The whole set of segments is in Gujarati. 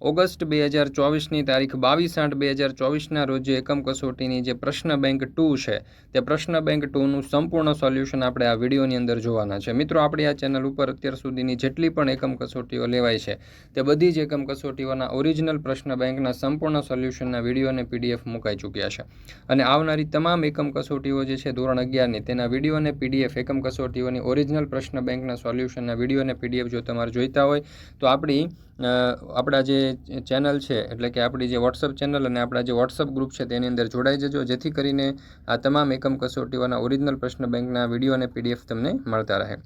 ઓગસ્ટ બે હજાર ચોવીસની તારીખ બાવીસ આઠ બે હજાર ચોવીસના રોજ એકમ કસોટીની જે પ્રશ્ન બેંક ટુ છે, તે પ્રશ્ન બેંક ટુનું સંપૂર્ણ સોલ્યુશન આપણે આ વિડીયોની અંદર જોવાના છે. મિત્રો, આપણી આ ચેનલ ઉપર અત્યાર સુધીની જેટલી પણ એકમ કસોટીઓ લેવાય છે, તે બધી જ એકમ કસોટીઓના ઓરિજિનલ પ્રશ્ન બેંકના સંપૂર્ણ સોલ્યુશનના વીડિયો અને પીડીએફ મુકાઈ ચૂક્યા છે. અને આવનારી તમામ એકમ કસોટીઓ જે છે, ધોરણ અગિયારની, તેના વીડિયો અને પીડીએફ એકમ કસોટીઓની ઓરિજિનલ પ્રશ્ન બેંકના સોલ્યુશનના વીડિયો અને પીડીએફ જો તમારે જોઈતા હોય, તો આપણી આપણા જે ચેનલ છે, એટલે કે આપણી જે વોટ્સઅપ ચેનલ અને આપણા જે વોટ્સઅપ ગ્રુપ છે, તેની અંદર જોડાઈ જજો. જેથી કરીને આ તમામ એકમ કસોટીઓના ઓરિજિનલ પ્રશ્ન બેંકના વીડિયો અને પીડીએફ તમને મળતા રહે.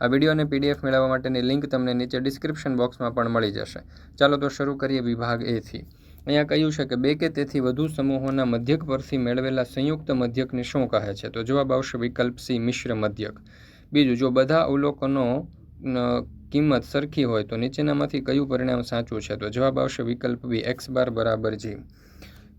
આ વીડિયો અને પીડીએફ મેળવવા માટેની લિંક તમને નીચે ડિસ્ક્રિપ્શન બોક્સમાં પણ મળી જશે. ચાલો તો શરૂ કરીએ વિભાગ એથી અહીંયા કહ્યું છે કે બે કે તેથી વધુ સમૂહોના મધ્યક પરથી મેળવેલા સંયુક્ત મધ્યકને શું કહે છે? તો જવાબ આવશે વિકલ્પ સી મિશ્ર મધ્યક. બીજું, જો બધા અવલોકનો કિંમત સરખી હોય તો નીચેનામાંથી કયું પરિણામ સાચું છે? તો જવાબ આવશે વિકલ્પ બી, એક્સ બાર બરાબર જી.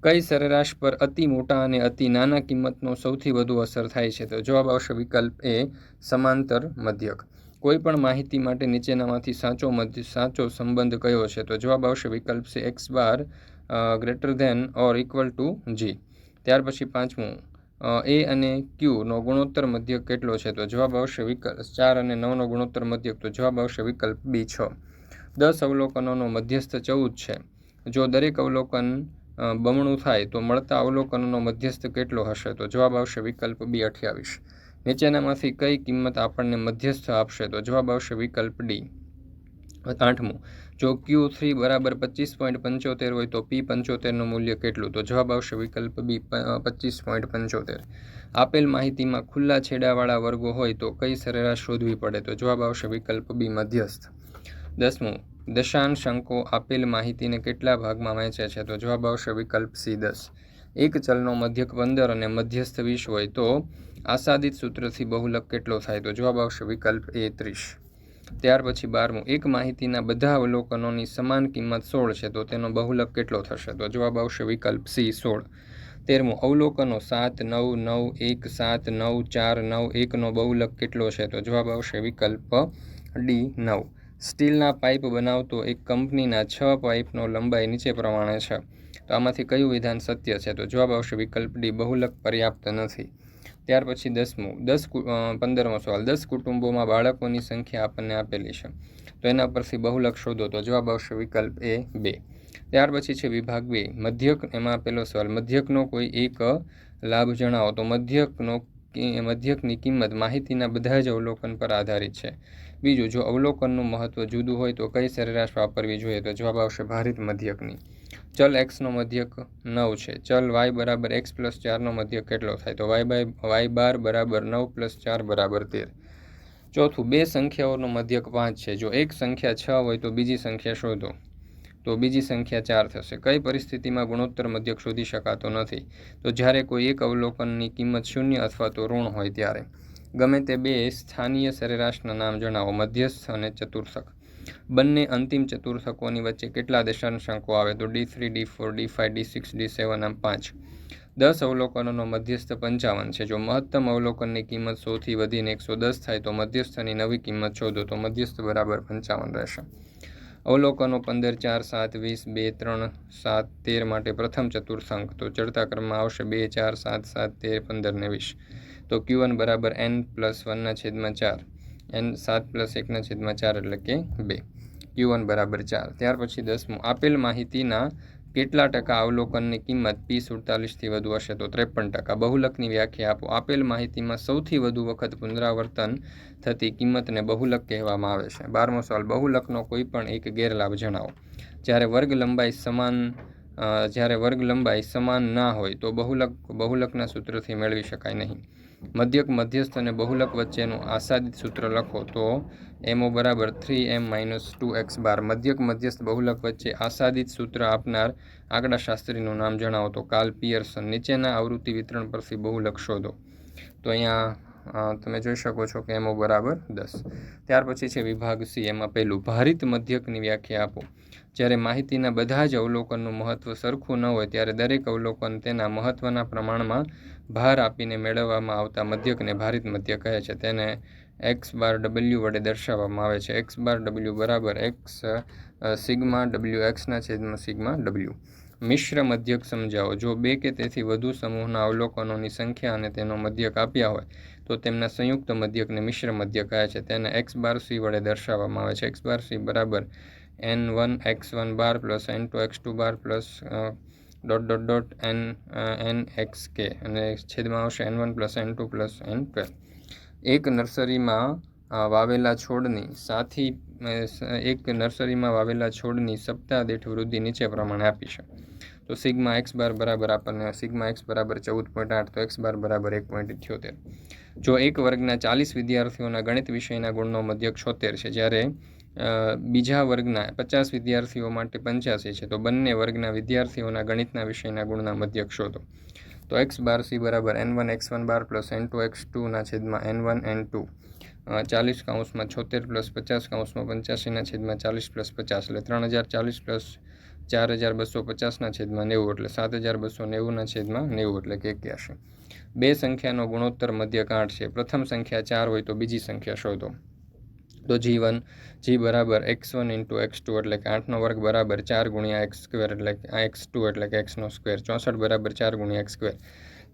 કઈ સરેરાશ પર અતિ મોટા અને અતિ નાના કિંમતનો સૌથી વધુ અસર થાય છે? તો જવાબ આવશે વિકલ્પ એ, સમાંતર મધ્યક. કોઈ પણ માહિતી માટે નીચેનામાંથી સાચો મધ્ય, સાચો સંબંધ કયો છે? તો જવાબ આવશે વિકલ્પ છે X bar greater than or equal to G. ત્યાર પછી પાંચમું. એ અને ક્યુનો ગુણોત્તર મધ્યક કેટલો છે? તો જવાબ આવશે વિકલ્પ ચાર અને નવનો ગુણોત્તર મધ્યક. તો જવાબ આવશે વિકલ્પ બી છ. દસ અવલોકનોનો મધ્યસ્થ ચૌદ છે. જો દરેક અવલોકન બમણું થાય, તો મળતા અવલોકનોનો મધ્યસ્થ કેટલો હશે? તો જવાબ આવશે વિકલ્પ બી અઠ્યાવીસ. નીચેનામાંથી કઈ કિંમત આપણને મધ્યસ્થ આપશે? તો જવાબ આવશે વિકલ્પ ડી. આઠમું. જો ક્યુ થ્રી બરાબર પચીસ પોઈન્ટ પંચોતેર હોય તો પી પંચોતેરનું મૂલ્ય કેટલું? તો જવાબ આવશે વિકલ્પ બી પચીસ પોઈન્ટ પંચોતેર. આપેલ માહિતીમાં ખુલ્લા છેડાવાળા વર્ગો હોય તો કઈ સરેરાશ શોધવી પડે? તો જવાબ આવશે વિકલ્પ બી મધ્યસ્થ. દસમું દશાંશ અંકો આપેલ માહિતીને કેટલા ભાગમાં વહેંચે છે? તો જવાબ આવશે વિકલ્પ સી દસ. એક ચલનો મધ્યક પંદર અને મધ્યસ્થ વીસ હોય તો આસાદિત સૂત્રથી બહુલક કેટલો થાય? તો જવાબ આવશે વિકલ્પ એ ત્રીસ. ત્યાર પછી બારમું, એક માહિતીના બધા અવલોકનોની સમાન કિંમત સોળ છે, તો તેનો બહુલક કેટલો થશે? તો જવાબ આવશે વિકલ્પ સી, સોળ. તેરમું, અવલોકનો સાત, નવ નવ, એક, સાત, નવ, ચાર, નવ, એકનો બહુલક કેટલો છે? તો જવાબ આવશે વિકલ્પ ડી, નવ. સ્ટીલના પાઇપ બનાવતો એક કંપનીના છ પાઇપનો લંબાઈ નીચે પ્રમાણે છે. તો આમાંથી કયું વિધાન સત્ય છે? તો જવાબ આવશે વિકલ્પ ડી, બહુલક પર્યાપ્ત નથી. ત્યાર પછી દસમું, દસ પંદરમો સવાલ. દસ કુટુંબોમાં બાળકોની સંખ્યા આપણને આપેલી છે. તો એના પરથી બહુલક શોધો તો જવાબ આવશે વિકલ્પ એ બે. ત્યાર પછી છે વિભાગ બે. મધ્યક, એમાં પેલો સવાલ, મધ્યકનો કોઈ એક લાભ જણાવો તો મધ્યકનો મધ્યકની કિંમત માહિતીના બધા જ અવલોકન પર આધારિત છે. બીજું, જો અવલોકનનું મહત્વ જુદું હોય તો કઈ સરેરાશ વાપરવી જોઈએ તો જવાબ આવશે ભારિત મધ્યકની. ચલ એક્સનો મધ્યક નવ છે. ચલ વાય બરાબર એક્સ પ્લસ ચારનો મધ્યક કેટલો થાય? તો વાય બાય વાય બાર બરાબર નવ પ્લસ ચાર બરાબર તેર. ચોથું, બે સંખ્યાઓનો મધ્યક પાંચ છે. જો એક સંખ્યા છ હોય તો બીજી સંખ્યા શોધો. તો બીજી સંખ્યા ચાર થશે. કઈ પરિસ્થિતિમાં ગુણોત્તર મધ્યક શોધી શકાતો નથી? તો જ્યારે કોઈ એક અવલોકનની કિંમત શૂન્ય અથવા તો ઋણ હોય ત્યારે. ગમે તે બે સ્થાનીય સરેરાશના નામ જણાવો. મધ્યસ્થ અને ચતુર્થક. બંને અંતિમ ચતુર્થકોની વચ્ચે કેટલા દશાંશાંકો આવે તો D three, D four, D five D six, D seven આમ પાંચ. દસ અવલોકનોનો મધ્યસ્થ પંચાવન છે. જો મહત્તમ અવલોકનની કિંમત સોથી વધીને એકસો દસ થાય તો મધ્યસ્થની નવી કિંમત શોધો તો મધ્યસ્થ બરાબર પંચાવન રહેશે. અવલોકનો પંદર, ચાર, સાત, વીસ, બે, ત્રણ, સાત, તેર માટે પ્રથમ ચતુર્થાંક તો ચડતા ક્રમમાં આવશે બે, ચાર, સાત સાત, તેર, પંદર ને વીસ. તો ક્યુ વન બરાબર એન પ્લસ વનના છેદમાં ચાર. એન સાત પ્લસ એકના છેદમાં ચાર એટલે કે બે. ક્યુ વન બરાબર ચાર. ત્યાર પછી દસમું. આપેલ માહિતીના કેટલા ટકા અવલોકનની કિંમત પી સુડતાલીસથી વધુ હશે તો ત્રેપન ટકા. બહુલકની વ્યાખ્યા આપો. આપેલ માહિતીમાં સૌથી વધુ વખત પુનરાવર્તન થતી કિંમતને બહુલક કહેવામાં આવે છે. બારમો સવાલ. બહુલકનો કોઈ પણ એક ગેરલાભ જણાવો. જ્યારે વર્ગ લંબાઈ સમાન જ્યારે વર્ગ લંબાઈ સમાન ના હોય તો બહુલક, બહુલકના સૂત્રથી મેળવી શકાય નહીં. મધ્યક મધ્યસ્થ અને બહુલક વચ્ચેનું આસાદિત સૂત્ર લખો તો એમઓ બરાબર three M minus two X bar. મધ્યક મધ્યસ્થ બહુલક વચ્ચે આસાદિત સૂત્ર આપનાર આંકડાશાસ્ત્રીનું નામ જણાવો તો કાલ પિયર્સન નીચેના આવૃત્તિ વિતરણ પરથી બહુલક શોધો. તો અહીંયા તમે જોઈ શકો છો કે એમઓ બરાબર દસ. ત્યાર પછી છે વિભાગ સી એમાં પહેલું, ભારિત મધ્યકની વ્યાખ્યા આપો. જ્યારે માહિતીના બધા જ અવલોકનનું મહત્ત્વ સરખું ન હોય ત્યારે દરેક અવલોકન તેના મહત્ત્વના પ્રમાણમાં ભાર આપીને મેળવવામાં આવતા મધ્યકને ભારિત મધ્ય કહે છે. તેને એક્સ બાર ડબલ્યુ વડે દર્શાવવામાં આવે છે. એક્સ બાર ડબલ્યુ બરાબર એક્સ સિગ્મા ડબલ્યુ એક્સના છેદમાં સિગ્મા ડબલ્યુ. મિશ્ર મધ્યક સમજાવો. જો બે કે તેથી વધુ સમૂહના અવલોકનોની સંખ્યા અને તેનો મધ્યક આપ્યા હોય, તો તેમના સંયુક્ત મધ્યકને મિશ્ર મધ્યક કહે છે. તેને એક્સ બાર સી વડે દર્શાવવામાં આવે છે. એક્સ બાર સી બરાબર N one X one bar plus N two X two bar plus dot dot dot N N X K અને છેદમાં આવશે N one plus N two plus N twelve એક નર્સરીમાં વાવેલા છોડની સાથી એક નર્સરીમાં વાવેલા છોડની સપ્તાહ દીઠ વૃદ્ધિ નીચે પ્રમાણે આપી છે. તો સિગ્મા એક્સ બાર બરાબર આપણને સિગ્મા એક્સ બરાબર ચૌદ પોઈન્ટ આઠ, તો એક્સ બાર બરાબર એક પોઈન્ટ ઇઠ્યોતેર. જો એક વર્ગના ચાલીસ વિદ્યાર્થીઓના ગણિત વિષયના ગુણનો મધ્યક છોતેર છે, જ્યારે બીજા વર્ગના પચાસ વિદ્યાર્થીઓ માટે પંચ્યાસી છે. તો બંને વર્ગના વિદ્યાર્થીઓના ગણિતના વિષયના ગુણના મધ્યક શોધો. તો એક્સ બાર સી બરાબર N one, X one bar plus N two, X ટુના છેદમાં એન વન, એન ટુ. ચાલીસ કાઉન્સમાં છોતેર પ્લસ પચાસ કાઉન્સમાં પંચ્યાસીના છેદમાં ચાલીસ પ્લસ પચાસ. એટલે ત્રણ હજાર ચાલીસ પ્લસ ચાર હજાર બસો પચાસના છેદમાં નેવું. એટલે સાત હજાર બસો નેવુંના છેદમાં નેવું, એટલે કે એક્યાસી. બે સંખ્યાનો ગુણોત્તર મધ્યક આઠ છે. પ્રથમ સંખ્યા ચાર હોય તો બીજી સંખ્યા શોધો. તો જી વન, જી બરાબર, X one into X two એટલે કે આઠનો વર્ગ બરાબર ચાર ગુણ્યા એક્સ સ્ક્વેર એટલે આ એક્સ ટુ એટલે કે એક્સનો સ્ક્વેર, ચોસઠ બરાબર ચાર ગુણ્યા એક્સ સ્ક્વેર.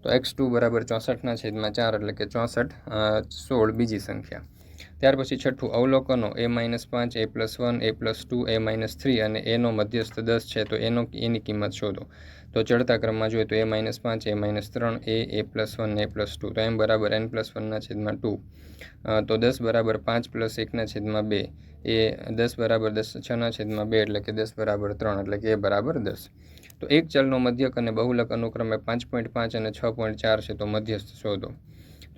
તો એક્સ ટુ બરાબર ચોસઠના છેદમાં ચાર એટલે કે ચોસઠ સોળ બીજી સંખ્યા. ત્યાર પછી છઠ્ઠું અવલોકનો, એ માઇનસ પાંચ, A plus one A plus two A minus three અને એનો મધ્યસ્થ દસ છે, તો એનો એની કિંમત શોધો. તો ચડતા ક્રમમાં જોઈએ તો એ માઇનસ પાંચ, એ માઇનસ ત્રણ, A A plus one A plus two તો એમ બરાબર એન પ્લસ વનના છેદમાં ટુ તો દસ બરાબર પાંચ પ્લસ એકના છેદમાં બે. એ દસ બરાબર દસ છના છેદમાં બે, એટલે કે દસ બરાબર ત્રણ, એટલે કે એ બરાબર દસ. તો એક ચલનો મધ્યક અને બહુલક અનુક્રમે પાંચ પોઈન્ટ પાંચ અને છ પોઈન્ટ ચાર છે, તો મધ્યસ્થ શોધો.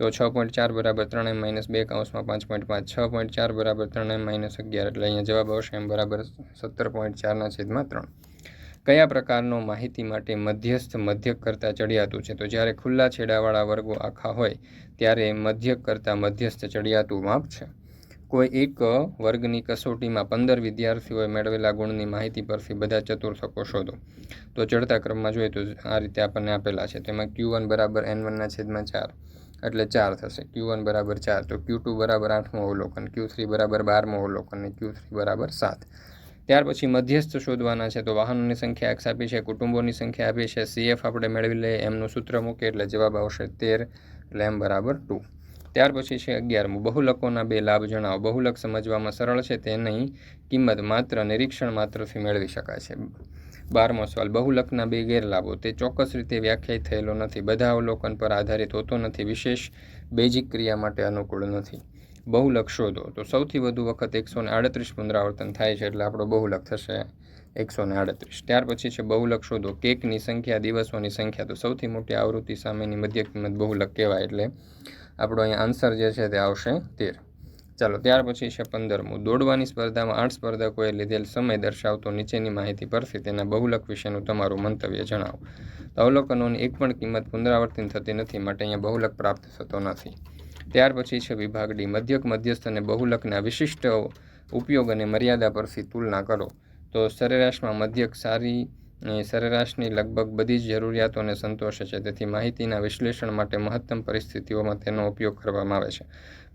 તો છ પોઈન્ટ ચાર બરાબર ત્રણ એમ માઇનસ બે કાઉન્સમાં પાંચ પોઈન્ટ પાંચ, છ પોઈન્ટ ચાર બરાબર ત્રણ એમ માઇનસ અગિયાર, એટલે અહીંયા જવાબ આવશે એમ બરાબર સત્તર પોઈન્ટ ચારના છેદમાં ત્રણ. કયા પ્રકારનો માહિતી માટે મધ્યસ્થ મધ્યક કરતાં ચડિયાતું છે? તો જ્યારે ખુલ્લા છેડાવાળા વર્ગો આખા હોય, ત્યારે મધ્યક કરતાં મધ્યસ્થ ચડિયાતું માપ છે. કોઈ એક વર્ગની કસોટીમાં પંદર વિદ્યાર્થીઓએ મેળવેલા ગુણની માહિતી પરથી બધા ચતુર્થકો શોધો. તો ચડતા ક્રમમાં જોઈએ તો આ રીતે આપણને આપેલા છે. તેમાં ક્યુ વન બરાબર એન વનના છેદમાં ચાર એટલે ચાર થશે. ક્યુ વન બરાબર ચાર, તો ક્યુ ટુ બરાબર આઠમું અવલોકન ક્યુ થ્રી બરાબર બારમું અવલોકન અને ક્યુ થ્રી બરાબર સાત. ત્યાર પછી મધ્યસ્થ શોધવાના છે, તો વાહનોની સંખ્યા એક્સ આપી છે, કુટુંબોની સંખ્યા આપી છે સીએફ આપણે મેળવી લઈએ એમનું સૂત્ર મૂકીએ, એટલે જવાબ આવશે તેર, એટલે એમ બરાબર ટુ ત્યાર પછી છે અગિયારમું. બહુલકોના બે લાભ જણાવો. બહુલક સમજવામાં સરળ છે તેની કિંમત માત્ર, નિરીક્ષણ માત્રથી મેળવી શકાય છે. બારમો સવાલ, બહુલકના બે ગેરલાભો. તે ચોક્કસ રીતે વ્યાખ્યાયિત થયેલો નથી. બધા અવલોકન પર આધારિત હોતો નથી, વિશેષ બેઝિક ક્રિયા માટે અનુકૂળ નથી. બહુલક શોધો. તો સૌથી વધુ વખત એકસો ને આડત્રીસ પુનરાવર્તન થાય છે એટલે આપણો બહુલક થશે એકસો ને આડત્રીસ. ત્યાર પછી છે બહુલક શોધો. કેકની સંખ્યા, દિવસોની સંખ્યા. તો સૌથી મોટી આવૃત્તિ સામેની મધ્ય કિંમત બહુલક કહેવાય એટલે આપણો અહીંયા આન્સર જે છે તે આવશે તેર. ચાલો, ત્યાર પછી છે પંદરમું. દોડવાની સ્પર્ધામાં આઠ સ્પર્ધકોએ લીધેલ સમય દર્શાવતો નીચેની માહિતી પરથી તેના બહુલક વિશેનું તમારું મંતવ્ય જણાવો. તો અવલોકનોની એક પણ કિંમત પુનરાવર્તન થતી નથી, માટે અહીંયા બહુલક પ્રાપ્ત થતો નથી. ત્યાર પછી છે વિભાગ ડી, મધ્યક, મધ્યસ્થ અને બહુલકના વિશિષ્ટ ઉપયોગ અને મર્યાદા પરથી તુલના કરો. તો સરેરાશમાં મધ્યક સારી સરેરાશની લગભગ બધી જ જરૂરિયાતોને સંતોષે છે. તેથી માહિતીના વિશ્લેષણ માટે મહત્તમ પરિસ્થિતિઓમાં તેનો ઉપયોગ કરવામાં આવે છે.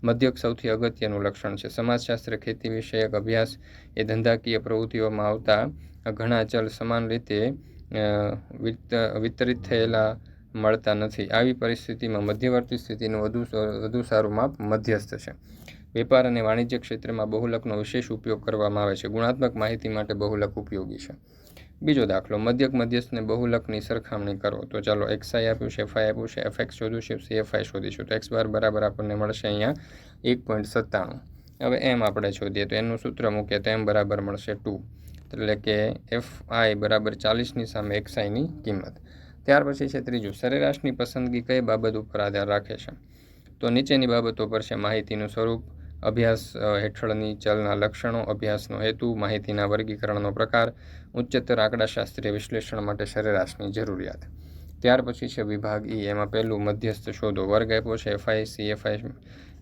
મધ્યક સૌથી અગત્યનું લક્ષણ છે. સમાજશાસ્ત્ર ખેતી વિષયક અભ્યાસ એ ધંધાકીય પ્રવૃત્તિઓમાં આવતા ઘણા ચલ સમાન રીતે વિતરિત થયેલા મળતા નથી. આવી પરિસ્થિતિમાં મધ્યવર્તી સ્થિતિનું વધુ વધુ સારું માપ મધ્યસ્થ છે. વેપાર અને વાણિજ્ય ક્ષેત્રમાં બહુલકનો વિશેષ ઉપયોગ કરવામાં આવે છે. ગુણાત્મક માહિતી માટે બહુલક ઉપયોગી છે. બીજો દાખલો, મધ્યક મધ્યસ્થને બહુલકની સરખામણી કરો. તો ચાલો એક્સઆઈ આપ્યું છે એફઆઈ આપ્યું છે એફ એક્સ શોધું છે એફ આઈ શોધીશું. તો એક્સ બાર બરાબર આપણને મળશે અહીંયા એક પોઈન્ટ સત્તાણું. હવે એમ આપણે શોધીએ, તો એનું સૂત્ર મૂકીએ, તો એમ બરાબર મળશે ટુ. એટલે કે એફ આઈ બરાબર ચાલીસની સામે એક્સઆઈની કિંમત. ત્યાર પછી છે ત્રીજું, સરેરાશની પસંદગી કઈ બાબત ઉપર આધાર રાખે છે? તો નીચેની બાબતો પર છે માહિતીનું સ્વરૂપ અભ્યાસ હેઠળની ચલના લક્ષણો, અભ્યાસનો હેતુ, માહિતીના વર્ગીકરણનો પ્રકાર, ઉચ્ચતર આંકડાશાસ્ત્રીય વિશ્લેષણ માટે સરેરાશની જરૂરિયાત. ત્યાર પછી છે વિભાગ ઈ એમાં પહેલું મધ્યસ્થ શોધો વર્ગ આપ્યો છે એફઆઈ સીએફઆઈ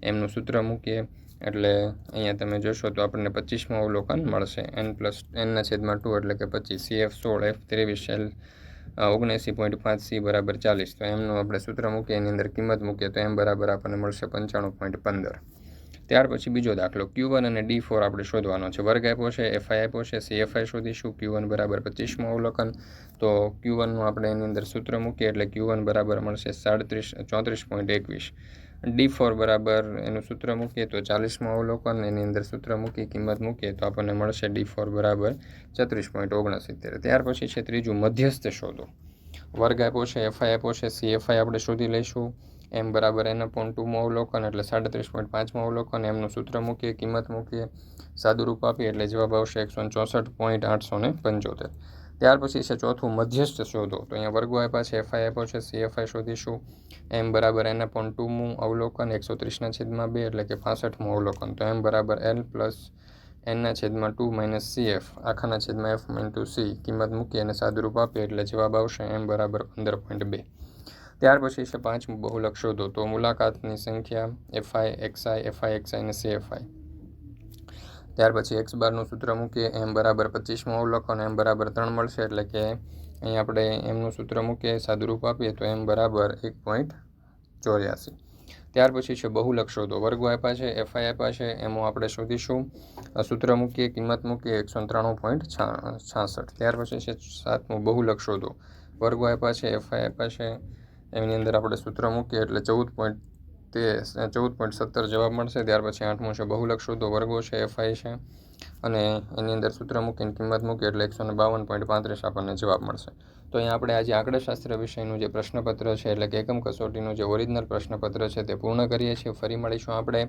એમનું સૂત્ર મૂકીએ. એટલે અહીંયા તમે જોશો તો આપણને પચીસમાં અવલોકન મળશે. એન પ્લસ એનના છેદમાં ટુ એટલે કે પચીસ. સીએફ સોળ એફ ત્રેવીસ એલ ઓગણએંસી પોઈન્ટ પાંચ સી બરાબર ચાલીસ. તો એમનું આપણે સૂત્ર મૂકીએ, એની અંદર કિંમત મૂકીએ તો એમ બરાબર આપણને મળશે પંચાણું પોઈન્ટ પંદર. ત્યાર પછી બીજો દાખલો ક્યુ વન અને ડી ફોર આપણે શોધવાનો છે. વર્ગ આપ્યો છે એફઆઈ આપ્યો છે સીએફઆઈ શોધીશું ક્યુ વન બરાબર પચીસમાં અવલોકન. તો ક્યુ વનનું આપણે એની અંદર સૂત્ર મૂકીએ એટલે ક્યુ વન બરાબર મળશે સાડત્રીસ, ચોત્રીસ પોઈન્ટ એકવીસ. ડી ફોર બરાબર એનું સૂત્ર મૂકીએ તો ચાલીસમાં અવલોકન. એની અંદર સૂત્ર મૂકી કિંમત મૂકીએ તો આપણને મળશે ડી ફોર બરાબર છત્રીસ પોઈન્ટ ઓગણસિત્તેર. ત્યાર પછી છે ત્રીજું મધ્યસ્થ શોધો. વર્ગ આપ્યો છે એફઆઈ આપ્યો છે સીએફઆઈ આપણે શોધી લઈશું. એમ બરાબર એન અપોન ટુમાં અવલોકન એટલે સાડત્રીસ પોઈન્ટ પાંચમાં અવલોકન, એમનું સૂત્ર મૂકીએ, કિંમત મૂકીએ, સાદુરૂપ આપીએ એટલે જવાબ આવશે એકસો ચોસઠ પોઈન્ટ આઠસો ને પંચોતેર. ત્યાર પછી છે ચોથું મધ્યસ્થ શોધો. તો અહીંયા વર્ગો આપ્યા છે એફઆઈ આપ્યો છે સીએફઆઈ શોધીશું. એમ બરાબર એન અપોન ટુમું અવલોકન, એકસો ત્રીસના છેદમાં બે એટલે કે પાસઠમું અવલોકન. તો એમ બરાબર એલ પ્લસ એનના છેદમાં ટુ માઇનસ સીએફ આખાના છેદમાં એફ ઇન્ટુ સી કિંમત મૂકી અને સાદુરૂપ આપીએ એટલે જવાબ આવશે એમ બરાબર પંદર પોઈન્ટ બે. ત્યાર પછી છે પાંચમું બહુલક શોધો તો મુલાકાતની સંખ્યા એફઆઈ, એક્સઆઈ એફઆઈ, એક્સઆઈ અને સીએફઆઈ. ત્યાર પછી એક્સ બારનું સૂત્ર મૂકીએ, એમ બરાબર પચીસમાં અને એમ બરાબર ત્રણ મળશે, એટલે કે અહીં આપણે એમનું સૂત્ર મૂકીએ, સાદુરૂપ આપીએ, તો એમ બરાબર એક પોઈન્ટ ચોર્યાસી. ત્યાર પછી છે બહુલક શોધો વર્ગો આપ્યા છે, એફઆઈ આપ્યા છે, એમાં આપણે શોધીશું. સૂત્ર મૂકીએ, કિંમત મૂકીએ, એકસો ત્રાણું પોઈન્ટ છાસઠ. ત્યાર પછી છે સાતમું બહુલક શોધો વર્ગો આપ્યા છે, એફઆઈ આપ્યા છે એની અંદર આપણે સૂત્ર મૂકીએ એટલે ચૌદ પોઈન્ટ તે, ચૌદ પોઈન્ટ સત્તર જવાબ મળશે. ત્યાર પછી આઠમું છે બહુલક શોધો વર્ગો છે એફઆઈ છે. અને એની અંદર સૂત્ર મૂકીને કિંમત મૂકી એટલે એકસો ને બાવન પોઈન્ટ પાંત્રીસ આપણને જવાબ મળશે. તો અહીંયા આપણે આજે આંકડાશાસ્ત્ર વિષયનું જે પ્રશ્નપત્ર છે એટલે કે એકમ કસોટીનું જે ઓરિજિનલ પ્રશ્નપત્ર છે તે પૂર્ણ કરીએ છીએ. ફરી મળીશું આપણે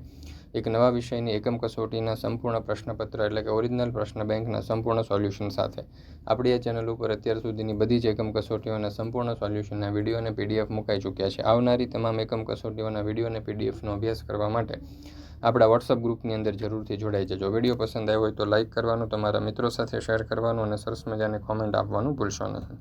એક નવા વિષયની એકમ કસોટીના સંપૂર્ણ પ્રશ્નપત્ર એટલે કે ઓરિજિનલ પ્રશ્ન બેંકના સંપૂર્ણ સોલ્યુશન સાથે. આપણી આ ચેનલ ઉપર અત્યાર સુધીની બધી જ એકમ કસોટીઓના સંપૂર્ણ સોલ્યુશનના વીડિયો અને પીડીએફ મુકાઈ ચૂક્યા છે. આવનારી તમામ એકમ કસોટીઓના વીડિયો અને પીડીએફનો અભ્યાસ કરવા માટે આપણા વોટ્સઅપ ગ્રુપની અંદર જરૂરથી જોડાઈ જજો. વીડિયો પસંદ આવ્યો હોય તો લાઇક કરવાનું, તમારા મિત્રો સાથે શેર કરવાનું અને સરસ મજાને કોમેન્ટ આપવાનું ભૂલશો નહીં.